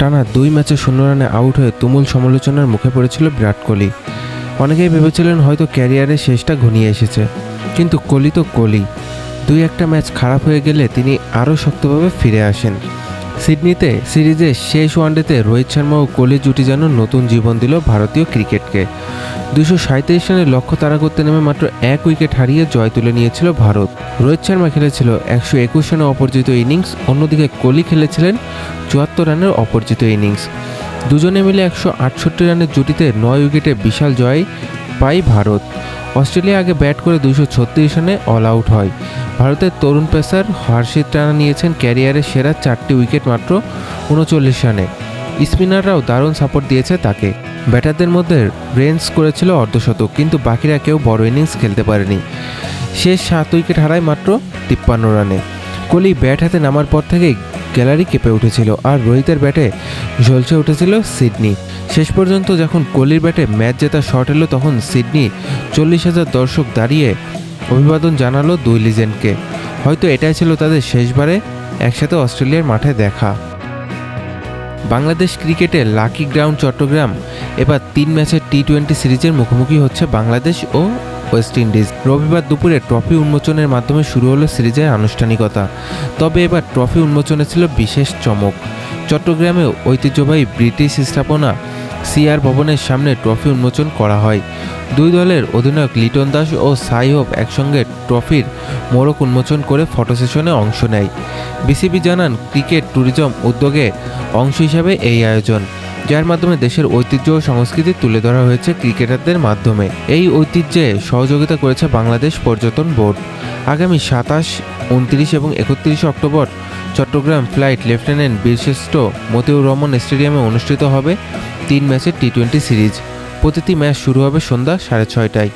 টানা দুই ম্যাচে শূন্য রানে আউট হয়ে তুমুল সমালোচনার মুখে পড়েছিল বিরাট কোহলি। অনেকেই ভেবেছিলেন হয়তো ক্যারিয়ারের শেষটা ঘনিয়ে এসেছে, কিন্তু কোহলি তো কোহলি। দুই একটা ম্যাচ খারাপ হয়ে গেলে তিনি আরও শক্তভাবে ফিরে আসেন। সিডনিতে সিরিজের শেষ ওয়ানডেতে রোহিত শর্মা ও কোহলি জুটি যেন নতুন জীবন দিল ভারতীয় ক্রিকেটকে। দুশো সাঁত্রিশ রানের লক্ষ্য তাড়া করতে নেমে মাত্র এক উইকেট হারিয়ে জয় তুলে নিয়েছিল ভারত। রোহিত শর্মা খেলেছিল একশো একুশ রানে অপরাজিত ইনিংস, অন্যদিকে কোহলি খেলেছিলেন চুয়াত্তর রানের অপরাজিত ইনিংস। দুজনে মিলে একশো আটষট্টি রানের জুটিতে নয় উইকেটে বিশাল জয় পায় ভারত। অস্ট্রেলিয়া আগে ব্যাট করে দুশো ছত্রিশ রানে অল আউট হয়। ভারতের তরুণ পেসার হর্ষিত রানা নিয়েছেন ক্যারিয়ারের সেরা চারটি উইকেট মাত্র উনচল্লিশ রানে। স্পিনাররাও দারুণ সাপোর্ট দিয়েছে তাকে। ব্যাটারদের মধ্যে রেঞ্জ করেছিল অর্ধশতক কিন্তু বাকিরা কেউ বড় ইনিংস খেলতে পারেনি। শেষ সাত উইকেট হারায় মাত্র তিপ্পান্ন রানে। কোহলি ব্যাট হাতে নামার পর থেকেই গ্যালারি কেঁপে উঠেছিল আর রোহিতের ব্যাটে ঝলসে উঠেছিল সিডনি। শেষ পর্যন্ত যখন কোহলির ব্যাটে ম্যাচ জেতা শট এলো, তখন সিডনি চল্লিশ হাজার দর্শক দাঁড়িয়ে অভিবাদন জানালো দুই লিজেন্ডকে। হয়তো এটাই ছিল তাদের শেষবারে একসাথে অস্ট্রেলিয়ার মাঠে দেখা। বাংলাদেশ ক্রিকেটে লাকি গ্রাউন্ড চট্টগ্রাম এবার তিন ম্যাচের টি টোয়েন্টি সিরিজের মুখোমুখি হচ্ছে বাংলাদেশ ও ওয়েস্ট ইন্ডিজ। রবিবার দুপুরে ট্রফি উন্মোচনের মাধ্যমে শুরু হলো সিরিজের আনুষ্ঠানিকতা। তবে এবার ট্রফি উন্মোচনে ছিল বিশেষ চমক। চট্টগ্রামে ঐতিহ্যবাহী ব্রিটিশ স্থাপনা সিআর ভবনের সামনে ট্রফি উন্মোচন করা হয়। দুই দলের অধিনায়ক লিটন দাস ও সাই হোপ একসঙ্গে ট্রফির মোড়ক উন্মোচন করে ফটো সেশনে অংশ নেয়। বিসিবি জানান, ক্রিকেট ট্যুরিজম উদ্যোগে অংশ হিসাবে এই আয়োজন, যার মাধ্যমে দেশের ঐতিহ্য ও সংস্কৃতি তুলে ধরা হয়েছে ক্রিকেটারদের মাধ্যমে। এই ঐতিহ্যে সহযোগিতা করেছে বাংলাদেশ পর্যটন বোর্ড। আগামী সাতাশ, উনত্রিশ এবং একত্রিশে অক্টোবর চট্টগ্রাম ফ্লাইট লেফটেন্যান্ট বীরশ্রেষ্ঠ মতিউর রহমান স্টেডিয়ামে অনুষ্ঠিত হবে তিন ম্যাচের টি টোয়েন্টি সিরিজ। প্রতিটি ম্যাচ শুরু হবে সন্ধ্যা সাড়ে ছয়টায়।